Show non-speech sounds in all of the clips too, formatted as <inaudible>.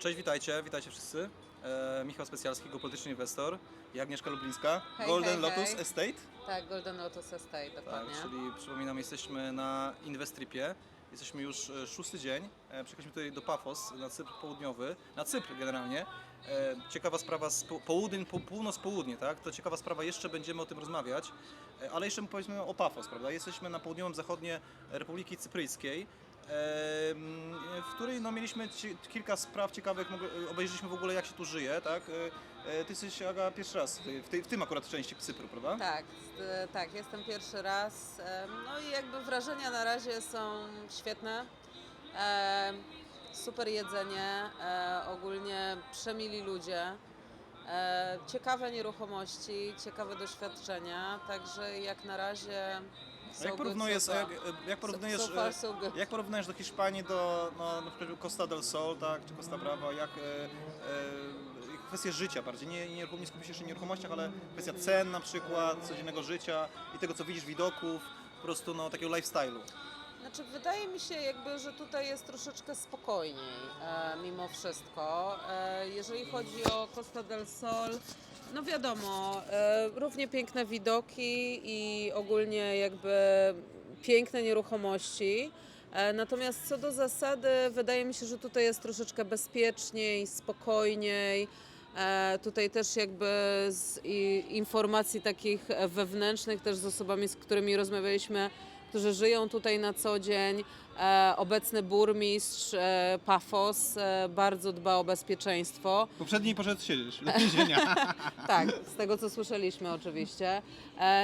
Cześć, witajcie, witajcie wszyscy. E, Michał Specjalski, geopolityczny inwestor i Agnieszka Lublińska, Hej, Golden hej, Lotus hej. Estate. Tak, Golden Lotus Estate, Tak, dokładnie. czyli przypominam, jesteśmy na Inwestripie. Jesteśmy już e, szósty dzień. E, Przyjechaliśmy tutaj do Pafos, na Cypr południowy, na Cypr generalnie. E, Ciekawa sprawa z po- południe, po- północ-południe, tak? To ciekawa sprawa, jeszcze będziemy o tym rozmawiać. E, Ale jeszcze powiedzmy o Pafos, prawda? Jesteśmy na południowym zachodnie Republiki Cypryjskiej. W której no, mieliśmy kilka spraw ciekawych, obejrzeliśmy w ogóle jak się tu żyje, tak? E, e, Ty jesteś Aga pierwszy raz w, tej, w tym akurat części Cypru, prawda? Tak, tak, jestem pierwszy raz. No i jakby wrażenia na razie są świetne. Super jedzenie, e, ogólnie przemili ludzie. Ciekawe nieruchomości, ciekawe doświadczenia, także jak na razie. So jak good, porównujesz, so jak, jak porównujesz, so, so far, e, so jak porównujesz do Hiszpanii, do no, na przykład Costa del Sol, tak, czy Costa Brava, jak e, e, kwestie życia bardziej, nie, nie, nie skupisz się jeszcze na nieruchomościach, ale kwestia cen na przykład, codziennego życia i tego, co widzisz, widoków, po prostu no, takiego lifestyle'u. Znaczy, wydaje mi się jakby, że tutaj jest troszeczkę spokojniej e, mimo wszystko. E, jeżeli chodzi o Costa del Sol, no wiadomo, e, równie piękne widoki i ogólnie jakby piękne nieruchomości. E, Natomiast co do zasady, wydaje mi się, że tutaj jest troszeczkę bezpieczniej, spokojniej. E, Tutaj też jakby z informacji takich wewnętrznych, też z osobami, z którymi rozmawialiśmy, którzy żyją tutaj na co dzień. E, obecny burmistrz e, Pafos e, bardzo dba o bezpieczeństwo. Poprzedni poszedł siedzieć do <laughs> więzienia. Tak, z tego co słyszeliśmy oczywiście.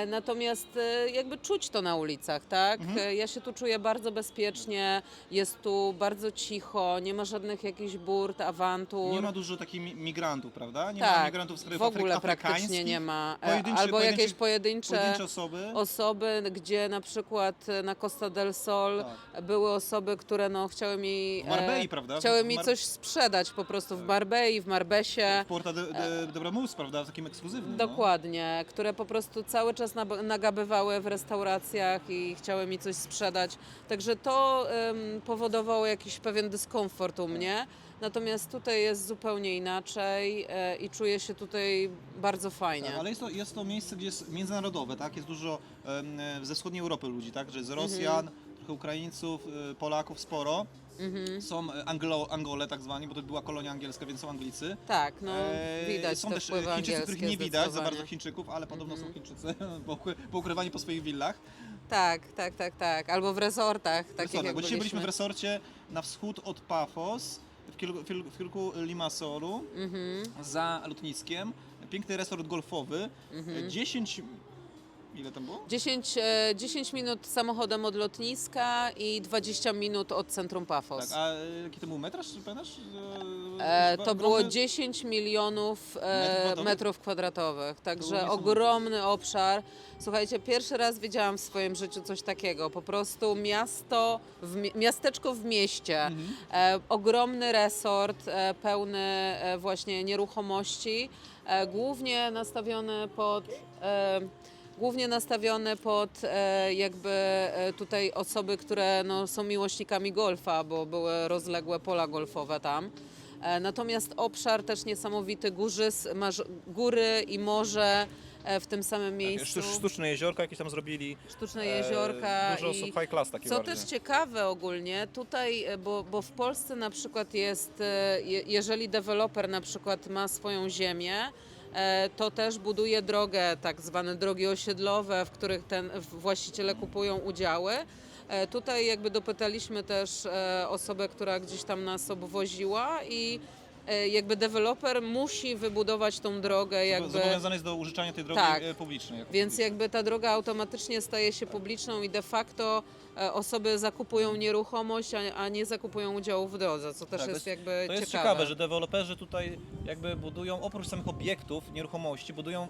Natomiast jakby czuć to na ulicach, tak? E, Ja się tu czuję bardzo bezpiecznie, jest tu bardzo cicho, nie ma żadnych jakichś burt, awantur. Nie ma dużo takich mi- migrantów, prawda? Nie ma tak, migrantów z krajów w ogóle praktycznie nie ma. Pojedynczy- Albo jakieś pojedyncze, Pojedyncze osoby. osoby, gdzie na przykład na Costa del Sol Tak. były osoby, które no, chciały mi, W Marbei, prawda? chciały W mi Mar- coś sprzedać po prostu w Marbei, w Marbesie. W Porta de, de, de Bramus, prawda? W takim ekskluzywnym. no. Dokładnie, które po prostu cały czas nab- nagabywały w restauracjach i chciały mi coś sprzedać. Także to em, powodowało jakiś pewien dyskomfort u mnie. Natomiast tutaj jest zupełnie inaczej e, i czuję się tutaj bardzo fajnie. Tak, ale jest to, jest to miejsce, gdzie jest międzynarodowe, tak? Jest dużo em, e, ze wschodniej Europy ludzi, tak? Że jest Mhm. Rosjan, Ukraińców, e, Polaków sporo. Mhm. Są e, Anglo, Angole tak zwani, bo to była kolonia angielska, więc są Anglicy. Tak, no E, widać Są te też wpływy Chińczycy, których nie widać za. Mhm. bardzo Chińczyków, ale podobno są Chińczycy, <laughs> poukry- poukrywani po swoich willach. Tak, tak, tak, tak. Albo w resortach, takich Resortach, bo dzisiaj byliśmy w resorcie na wschód od Pafos, w kierunku, w w kierunku Limassoru, Mhm. za lotniskiem. Piękny resort golfowy. Mhm. 10... Ile tam było? 10, e, 10 minut samochodem od lotniska i 20 minut od centrum Pafos. Tak, a e, jaki to był metraż, pamiętasz? E, E, to było ogromny- 10 milionów Metrów e, kwadratowych? metrów kwadratowych, także niesamowite. ogromny obszar. Słuchajcie, pierwszy raz widziałam w swoim życiu coś takiego. Po prostu miasto, w, mi- miasteczko w mieście, Mhm. e, ogromny resort e, pełny e, właśnie nieruchomości, e, głównie nastawiony pod. E, Głównie nastawione pod e, jakby e, tutaj osoby, które no, są miłośnikami golfa, bo były rozległe pola golfowe tam. E, Natomiast obszar też niesamowity, górzys, masz góry i morze e, w tym samym miejscu. Sztu- Sztuczne jeziorka jakieś tam zrobili. Sztuczne e, jeziorka. Dużo i... osób high class takie Co bardziej. też ciekawe ogólnie, tutaj, e, bo, bo w Polsce na przykład jest, e, je- jeżeli deweloper na przykład ma swoją ziemię, e, to też buduje drogę, tak zwane drogi osiedlowe, w których ten właściciele kupują udziały. E, Tutaj jakby dopytaliśmy też e, osobę, która gdzieś tam nas obwoziła i e, jakby deweloper musi wybudować tą drogę jakby... Zobowiązany jest do użyczania tej drogi Tak. e, publicznej. jako Więc publicznej. jakby ta droga automatycznie staje się publiczną i de facto e, osoby zakupują nieruchomość, a, nie zakupują udziału w drodze, co też Tak, jest, jakby To jest ciekawe. ciekawe, że deweloperzy tutaj jakby budują, oprócz samych obiektów, nieruchomości, budują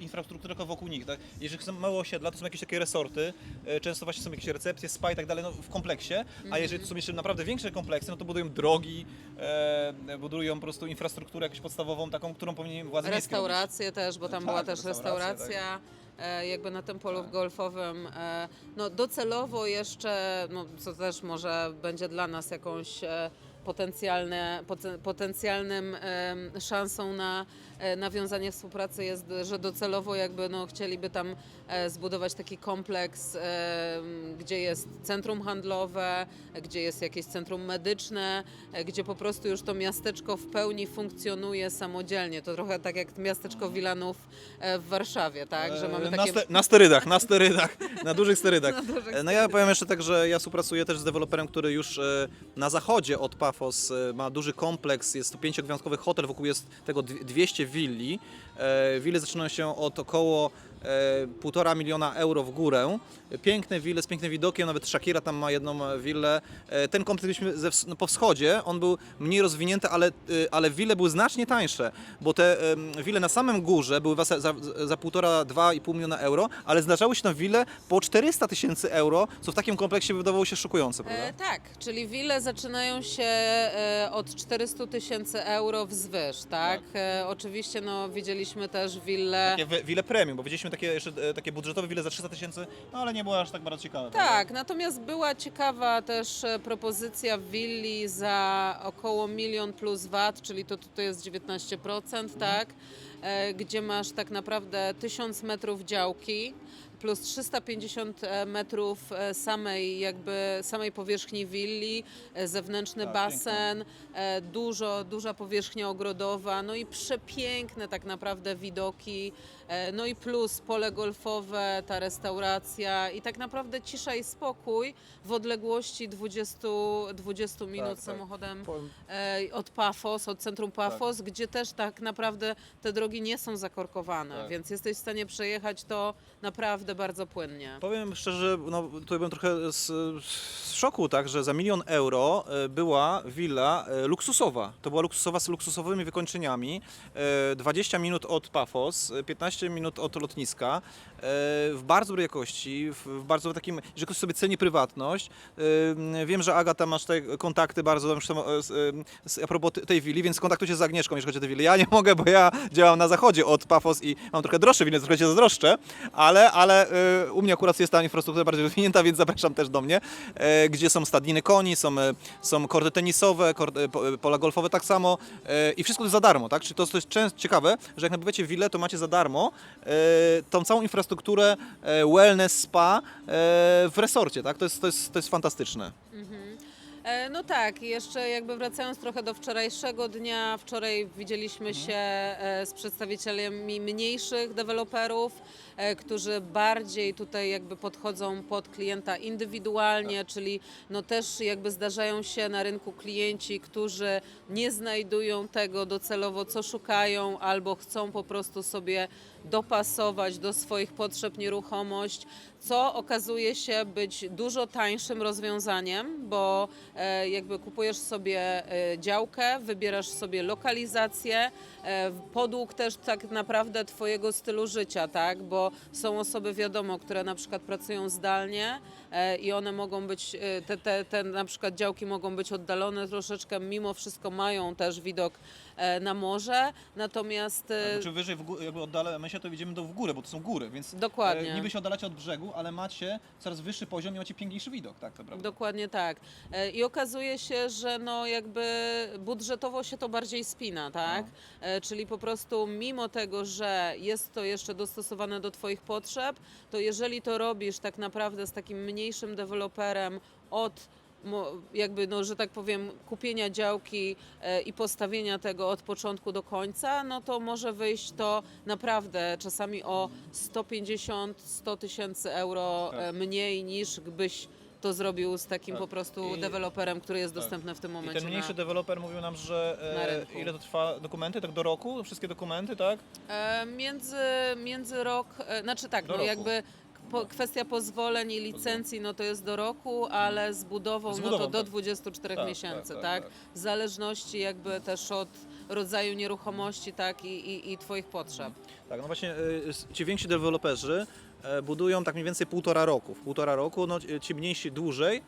infrastrukturę wokół nich. Tak? Jeżeli są małe osiedla, to są jakieś takie resorty, e, często właśnie są jakieś recepcje, spa i tak dalej no, w kompleksie, Mhm. a jeżeli to są jeszcze naprawdę większe kompleksy, no to budują drogi, e, budują po prostu infrastrukturę jakąś podstawową, taką, którą powinien władze miejskie robić. Restauracje też, bo tam Tak, była też restauracja. e, Jakby na tym polu golfowym, e, no docelowo jeszcze, no co też może będzie dla nas jakąś e, potencjalne, poten- potencjalnym em, szansą na nawiązanie współpracy jest, że docelowo jakby no, chcieliby tam e, zbudować taki kompleks, em, gdzie jest centrum handlowe, gdzie jest jakieś centrum medyczne, e, gdzie po prostu już to miasteczko w pełni funkcjonuje samodzielnie. To trochę tak jak miasteczko Wilanów e, w Warszawie, tak? Że mamy E, na, takie... ste, na sterydach, na sterydach, na dużych sterydach. <laughs> Na dużych E, No ja powiem jeszcze tak, że ja współpracuję też z deweloperem, który już e, na zachodzie od Pafos e, ma duży kompleks, jest to pięciogwiazdkowy hotel, wokół jest tego dwie- 200 willi. E, Wille zaczynają się od około półtora miliona euro w górę. Piękne wille z pięknym widokiem, nawet Shakira tam ma jedną e, willę. E, Ten kompleks byliśmy ze, no, po wschodzie, on był mniej rozwinięty, ale, e, ale wille były znacznie tańsze, bo te wille na samym górze były za, za, za półtora, dwa i pół miliona euro, ale zdarzały się tam wille po 400 tysięcy euro, co w takim kompleksie wydawało się szokujące, prawda? E, tak, czyli wille zaczynają się e, od 400 tysięcy euro wzwyż, tak? E, oczywiście no, widzieliśmy też wille... Takie wi- wille premium, bo widzieliśmy takie jeszcze e, takie budżetowe wille za 300 tysięcy, no ale nie było aż tak bardzo ciekawe. prawda? Tak, natomiast była ciekawa też e, propozycja willi za około milion plus VAT, czyli to tutaj jest 19%, tak? E, Gdzie masz tak naprawdę 1000 metrów działki plus 350 e, metrów e, samej jakby samej powierzchni willi, e, zewnętrzny Tak, basen, e, dużo, duża powierzchnia ogrodowa, no i przepiękne tak naprawdę widoki, no i plus pole golfowe, ta restauracja i tak naprawdę cisza i spokój w odległości 20, 20 minut tak. samochodem e, od Pafos, od centrum Pafos, gdzie też tak naprawdę te drogi nie są zakorkowane, Tak. więc jesteś w stanie przejechać to naprawdę bardzo płynnie. Powiem szczerze, no tutaj byłem trochę z, z szoku, tak, że za milion euro e, była willa e, luksusowa. To była luksusowa z luksusowymi wykończeniami. E, 20 minut od Pafos, e, 15 minut od lotniska, e, w bardzo dobrej jakości, w, w bardzo takim, że ktoś sobie ceni prywatność. E, Wiem, że Agata masz te kontakty bardzo e, e, z, a propos te- tej willi, więc kontaktuj się z Agnieszką, jeśli chodzi o tę willę. Ja nie mogę, bo ja działam na zachodzie od Pafos i mam trochę droższe winy, trochę się zazdroszczę, ale, ale e, u mnie akurat jest ta infrastruktura bardziej rozwinięta, <laughs> więc zapraszam też do mnie, e, gdzie są stadniny koni, są, e, są korty tenisowe, pola golfowe tak samo i wszystko to jest za darmo, tak? Czyli to, jest ciekawe, że jak nabywacie willę, to macie za darmo tą całą infrastrukturę wellness, spa w resorcie, tak? To jest, to jest, to jest fantastyczne. E, No tak, jeszcze jakby wracając trochę do wczorajszego dnia, wczoraj widzieliśmy się e, z przedstawicielami mniejszych deweloperów, e, którzy bardziej tutaj jakby podchodzą pod klienta indywidualnie, czyli no też jakby zdarzają się na rynku klienci, którzy nie znajdują tego docelowo, co szukają, albo chcą po prostu sobie dopasować do swoich potrzeb nieruchomość, co okazuje się być dużo tańszym rozwiązaniem, bo e, jakby kupujesz sobie e, działkę, wybierasz sobie lokalizację, e, podług też tak naprawdę Twojego stylu życia, tak? Bo są osoby, wiadomo, które na przykład pracują zdalnie i one mogą być, te, te, te na przykład działki mogą być oddalone troszeczkę, mimo wszystko mają też widok na morze, natomiast e, Czy wyżej, w gó- jakby oddalamy się, to widzimy do w górę, bo to są góry, więc Dokładnie. e, niby się oddalacie od brzegu, ale macie coraz wyższy poziom i macie piękniejszy widok, tak naprawdę. Dokładnie tak. E, I okazuje się, że no jakby budżetowo się to bardziej spina, tak? E, Czyli po prostu mimo tego, że jest to jeszcze dostosowane do Twoich potrzeb, to jeżeli to robisz tak naprawdę z takim mniejszym deweloperem od jakby, no, że tak powiem, kupienia działki e, i postawienia tego od początku do końca, no to może wyjść to naprawdę czasami o 150-100 tysięcy euro Tak. e, mniej niż gdybyś to zrobił z takim Tak. po prostu I- deweloperem, który jest tak. dostępny w tym I momencie. ten mniejszy na, deweloper mówił nam, że na e, ile to trwa dokumenty, tak do roku, wszystkie dokumenty, tak? e, między, między rok, e, znaczy tak, Do no roku. jakby po, kwestia pozwoleń i licencji, no to jest do roku, ale z budową, Z no to budową, do tak. 24 Tak, miesięcy, tak, tak, tak, W zależności jakby też od rodzaju nieruchomości, tak, i, i, i Twoich potrzeb. Tak, no właśnie s- ci więksi deweloperzy e, budują tak mniej więcej półtora roku. W półtora roku, no ci mniejsi dłużej,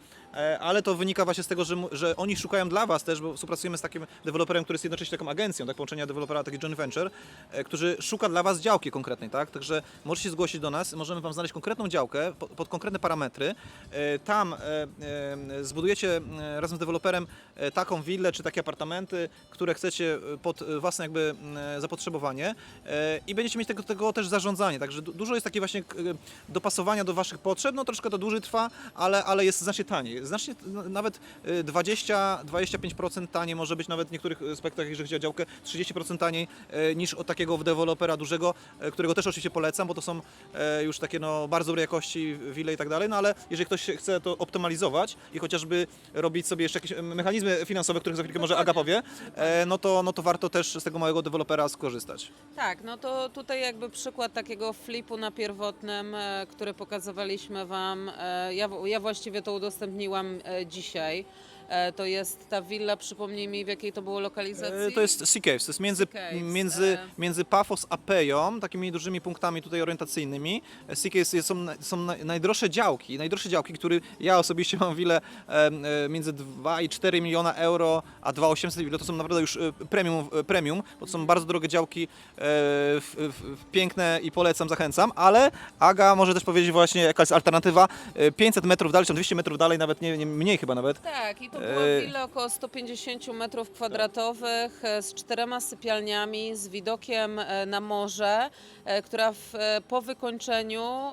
ale to wynika właśnie z tego, że, że oni szukają dla Was też, bo współpracujemy z takim deweloperem, który jest jednocześnie taką agencją, tak, połączenia dewelopera, taki joint venture, e, który szuka dla Was działki konkretnej, tak, także możecie zgłosić do nas, możemy Wam znaleźć konkretną działkę pod, konkretne parametry, e, tam e, e, zbudujecie e, razem z deweloperem e, taką willę czy takie apartamenty, które chcecie e, pod e, własne jakby e, zapotrzebowanie e, i będziecie mieć tego, tego też zarządzanie, także du- dużo jest takiej właśnie e, dopasowania do Waszych potrzeb, no troszkę to dłużej trwa, ale, ale jest znacznie taniej, znacznie n- nawet e, 20-25% taniej może być nawet w niektórych aspektach, jeżeli chodzi o działkę, 30% taniej e, niż od takiego dewelopera dużego, którego też oczywiście polecam, bo to są już takie no, bardzo dobrej jakości wille i tak dalej, no ale jeżeli ktoś chce to optymalizować i chociażby robić sobie jeszcze jakieś mechanizmy finansowe, których za chwilkę może Aga powie, no to, no to warto też z tego małego dewelopera skorzystać. Tak, no to tutaj jakby przykład takiego flipu na pierwotnym, który pokazywaliśmy Wam. Ja, ja właściwie to udostępniłam e, dzisiaj. E, To jest ta willa, przypomnij mi w jakiej to było lokalizacji? E, To jest Sea Caves, to jest między, Caves, między, e. między Pafos a Peją, takimi dużymi punktami tutaj orientacyjnymi. E, Sea Caves są, są naj- najdroższe działki, najdroższe działki, które ja osobiście mam willę między 2 i 4 miliona euro, a 2,800 wille, to są naprawdę już premium, premium bo to są bardzo drogie działki, w, w, w, piękne i polecam, zachęcam, ale Aga może też powiedzieć właśnie jaka jest alternatywa, e, 500 metrów dalej, czy 200 metrów dalej, nawet nie, nie mniej chyba nawet, Tak, i to była E, willa około 150 metrów kwadratowych e, z czterema sypialniami, z widokiem e, na morze, która w, po wykończeniu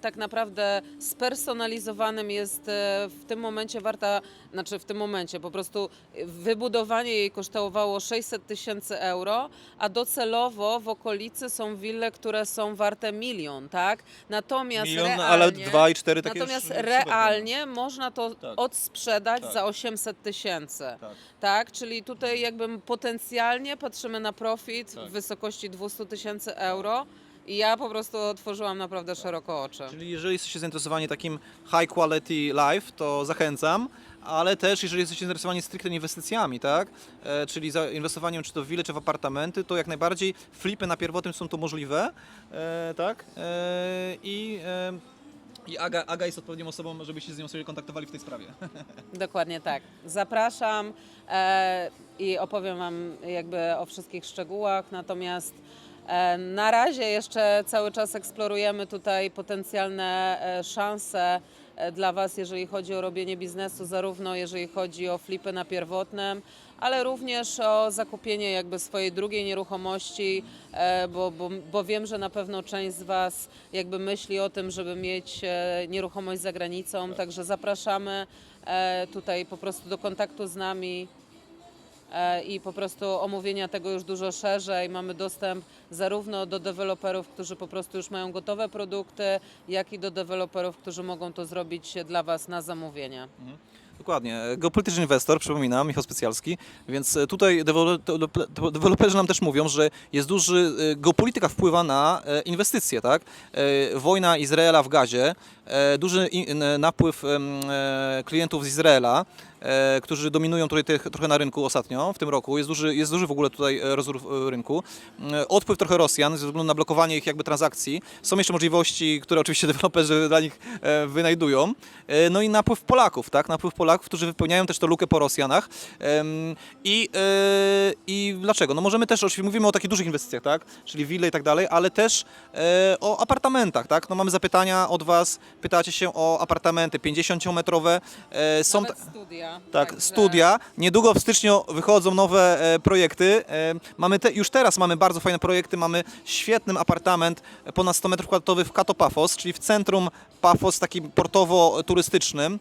tak naprawdę spersonalizowanym jest w tym momencie warta, znaczy w tym momencie po prostu wybudowanie jej kosztowało 600 tysięcy euro, a docelowo w okolicy są wille, które są warte milion, tak? Natomiast milion, realnie, ale 2 i 4 takie Natomiast już realnie można to Tak. odsprzedać Tak. za 800 tysięcy. Tak. Tak, czyli tutaj jakby potencjalnie patrzymy na profit Tak. w wysokości 200 tysięcy euro i ja po prostu otworzyłam naprawdę szeroko oczy. Czyli jeżeli jesteście zainteresowani takim high quality life, to zachęcam, ale też jeżeli jesteście zainteresowani stricte inwestycjami, tak? E, czyli zainwestowaniem czy to w wille, czy w apartamenty, to jak najbardziej flipy na pierwotnym są to możliwe, e, tak? E, I, e, i Aga, Aga jest odpowiednią osobą, żebyście z nią sobie kontaktowali w tej sprawie. <laughs> Dokładnie tak. Zapraszam e, i opowiem Wam jakby o wszystkich szczegółach, natomiast e, na razie jeszcze cały czas eksplorujemy tutaj potencjalne e, szanse dla Was, jeżeli chodzi o robienie biznesu, zarówno jeżeli chodzi o flipy na pierwotnym, ale również o zakupienie jakby swojej drugiej nieruchomości, e, bo, bo, bo wiem, że na pewno część z Was jakby myśli o tym, żeby mieć e, nieruchomość za granicą, także zapraszamy e, tutaj po prostu do kontaktu z nami. e, i po prostu omówienia tego już dużo szerzej. Mamy dostęp zarówno do deweloperów, którzy po prostu już mają gotowe produkty, jak i do deweloperów, którzy mogą to zrobić dla Was na zamówienie. Dokładnie. Geopolityczny inwestor, przypominam, Michał Specjalski, więc e, tutaj deweloper- deweloper- deweloperzy nam też mówią, że jest duży, e, geopolityka wpływa na e, inwestycje, tak? E, Wojna Izraela w gazie, e, duży napływ e, klientów z Izraela, e, którzy dominują tutaj tych, trochę na rynku ostatnio, w tym roku. Jest duży, jest duży w ogóle tutaj e, rozruch e, rynku. E, Odpływ trochę Rosjan ze względu na blokowanie ich jakby transakcji. Są jeszcze możliwości, które oczywiście <laughs> deweloperzy dla nich e, wynajdują. E, No i napływ Polaków, tak? Napływ Polaków, którzy wypełniają też tę lukę po Rosjanach. I, e, I dlaczego? No możemy też, oczywiście mówimy o takich dużych inwestycjach, tak? Czyli wille i tak dalej, ale też e, o apartamentach, tak? No mamy zapytania od Was, pytacie się o apartamenty 50-metrowe. E, Są Nawet ta- studia. tak, studia. Niedługo w styczniu wychodzą nowe e, projekty. E, mamy te, już teraz mamy bardzo fajne projekty. Mamy świetny apartament e, ponad 100 metrów kwadratowych w Kato Pafos, czyli w centrum Pafos, takim portowo-turystycznym,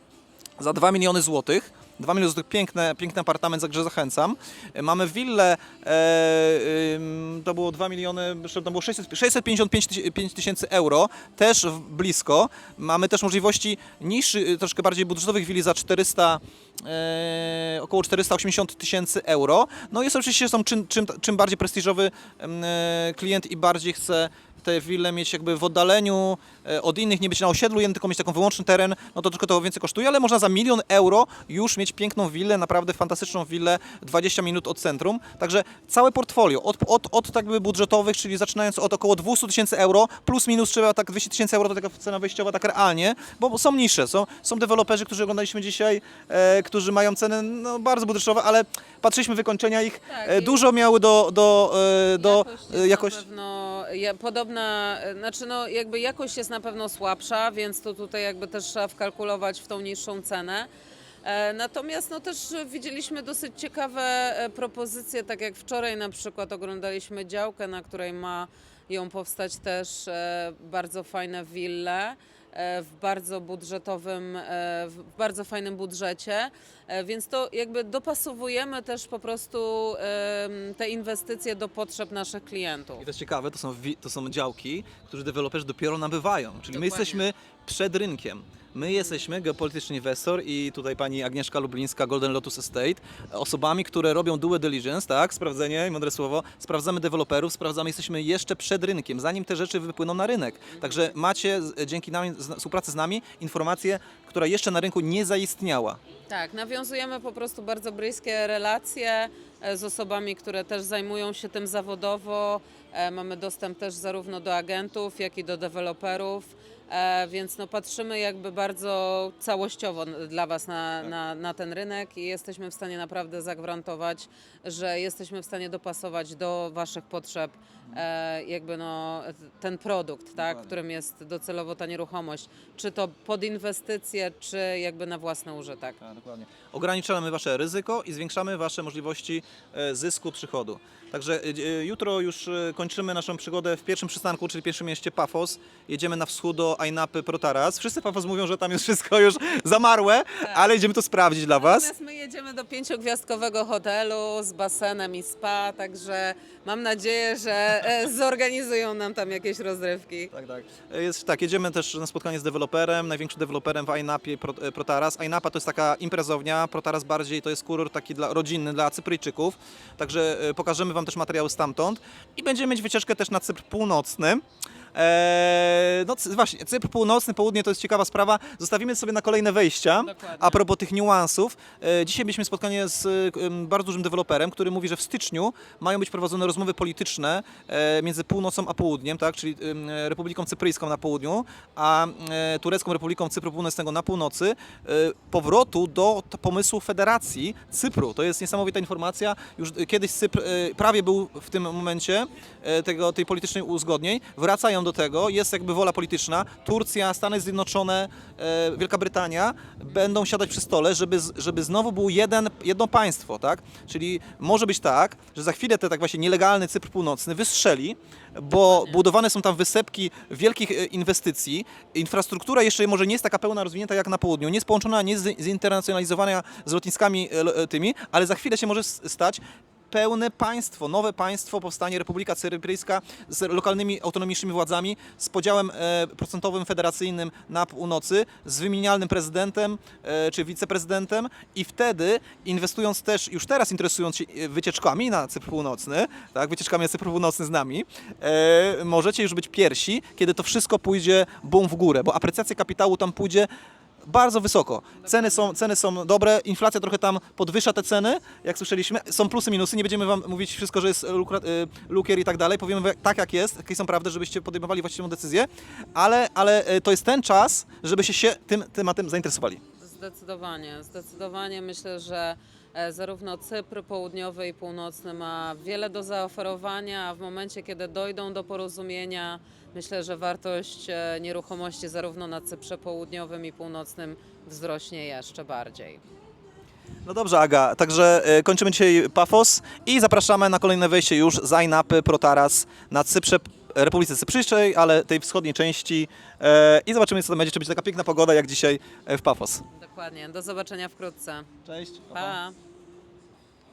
za 2 miliony złotych. 2 miliony złotych, piękne, piękny apartament, także zachęcam. E, Mamy willę, e, to było 2 miliony, to było 600, 655 tyś- 5 tysięcy euro, też blisko. Mamy też możliwości niższych, troszkę bardziej budżetowych willi za 400, e, około 480 tysięcy euro. No jest oczywiście są czym, czym, czym bardziej prestiżowy e, klient i bardziej chce te wille mieć jakby w oddaleniu e, od innych, nie być na osiedlu jednym, tylko mieć taką wyłączny teren, no to troszkę to więcej kosztuje, ale można za milion euro już mieć piękną willę, naprawdę fantastyczną willę 20 minut od centrum. Także całe portfolio, od, od, od tak jakby budżetowych, czyli zaczynając od około 200 tysięcy euro, plus minus trzeba tak 200 tysięcy euro to taka cena wejściowa tak realnie, bo są niższe, są, są deweloperzy, którzy oglądaliśmy dzisiaj, e, którzy mają ceny no, bardzo budżetowe, ale patrzyliśmy wykończenia ich, Tak, e, dużo miały do, do, e, do jakość e, jakości. na pewno ja, podobna, e, znaczy no jakby jakość jest na pewno słabsza, więc to tutaj jakby też trzeba wkalkulować w tą niższą cenę. E, Natomiast no też widzieliśmy dosyć ciekawe e, propozycje, tak jak wczoraj na przykład oglądaliśmy działkę, na której ma ją powstać też e, bardzo fajne wille w bardzo budżetowym, w bardzo fajnym budżecie, więc to jakby dopasowujemy też po prostu te inwestycje do potrzeb naszych klientów. I to jest ciekawe, to są, to są działki, które deweloperzy dopiero nabywają. Czyli my Dokładnie. jesteśmy przed rynkiem. My jesteśmy, geopolityczny inwestor i tutaj pani Agnieszka Lublińska, Golden Lotus Estate, osobami, które robią due diligence, tak, sprawdzenie, mądre słowo, sprawdzamy deweloperów, sprawdzamy, jesteśmy jeszcze przed rynkiem, zanim te rzeczy wypłyną na rynek. Także macie dzięki nam, z- współpracy z nami informację, która jeszcze na rynku nie zaistniała. Tak, nawiązujemy po prostu bardzo bliskie relacje e, z osobami, które też zajmują się tym zawodowo. E, Mamy dostęp też zarówno do agentów, jak i do deweloperów, więc no patrzymy jakby bardzo całościowo dla Was na, na, na ten rynek i jesteśmy w stanie naprawdę zagwarantować, że jesteśmy w stanie dopasować do Waszych potrzeb e, jakby no, ten produkt, tak, którym jest docelowo ta nieruchomość, czy to pod inwestycje, czy jakby na własny użytek. Tak, dokładnie. Ograniczamy wasze ryzyko i zwiększamy wasze możliwości e, zysku, przychodu. Także e, e, jutro już e, kończymy naszą przygodę w pierwszym przystanku, czyli pierwszym mieście Pafos. Jedziemy na wschód do Ainapy Protaras. Wszyscy Pafos mówią, że tam jest wszystko już zamarłe, ale idziemy to sprawdzić dla was. Natomiast my jedziemy do pięciogwiazdkowego hotelu z basenem i spa, także mam nadzieję, że e, zorganizują nam tam jakieś rozrywki. Tak, tak. Jest, tak, jedziemy też na spotkanie z deweloperem, największym deweloperem w Ainapie Pro, e, Protaras. Ainapa to jest taka imprezownia, Protaras bardziej to jest kurort taki dla, rodzinny dla Cypryjczyków. Także e, pokażemy Wam też materiały stamtąd i będziemy mieć wycieczkę też na Cypr Północny. Eee, no właśnie, Cypr Północny, Południe to jest ciekawa sprawa. Zostawimy sobie na kolejne wejścia. Dokładnie. A propos tych niuansów, e, dzisiaj mieliśmy spotkanie z e, bardzo dużym deweloperem, który mówi, że w styczniu mają być prowadzone rozmowy polityczne e, między północą a południem, tak, czyli Republiką Cypryjską na południu, a e, Turecką Republiką Cypru Północnego na północy, e, powrotu do pomysłu federacji Cypru. To jest niesamowita informacja. Już e, kiedyś Cypr e, prawie był w tym momencie e, tego, tej politycznej uzgodnień. Wracają do tego, jest jakby wola polityczna. Turcja, Stany Zjednoczone, e, Wielka Brytania będą siadać przy stole, żeby, żeby znowu był jeden, jedno państwo, tak? Czyli może być tak, że za chwilę ten tak właśnie nielegalny Cypr Północny wystrzeli, bo budowane są tam wysepki wielkich e, inwestycji. Infrastruktura jeszcze może nie jest taka pełna rozwinięta jak na południu, nie jest połączona, nie jest zinternacjonalizowana z lotniskami e, tymi, ale za chwilę się może stać pełne państwo, nowe państwo, powstanie Republika Cypryjska z lokalnymi autonomicznymi władzami, z podziałem e, procentowym federacyjnym na północy, z wymienialnym prezydentem e, czy wiceprezydentem i wtedy inwestując też, już teraz interesując się e, wycieczkami na Cypr Północny, tak, wycieczkami na Cypr Północny z nami, możecie już być pierwsi, kiedy to wszystko pójdzie bum w górę, bo aprecjacja kapitału tam pójdzie bardzo wysoko. Ceny są, ceny są dobre, inflacja trochę tam podwyższa te ceny, jak słyszeliśmy. Są plusy, minusy, nie będziemy wam mówić wszystko, że jest lukra- y, lukier i tak dalej. Powiemy tak, jak jest, jakie są prawdy, żebyście podejmowali właściwą decyzję, ale, ale y, to jest ten czas, żebyście się tym tematem zainteresowali. Zdecydowanie, zdecydowanie myślę, że zarówno Cypr południowy i północny ma wiele do zaoferowania, a w momencie, kiedy dojdą do porozumienia, myślę, że wartość e, nieruchomości zarówno na Cyprze południowym i północnym wzrośnie jeszcze bardziej. No dobrze, Aga, także y, kończymy dzisiaj Pafos i zapraszamy na kolejne wejście już z Protaras na Cyprze, Republice Cypryjskiej, ale tej wschodniej części e, i zobaczymy, co tam będzie, czy będzie taka piękna pogoda jak dzisiaj e, w Pafos. Dokładnie. Do zobaczenia wkrótce. Cześć. Pa!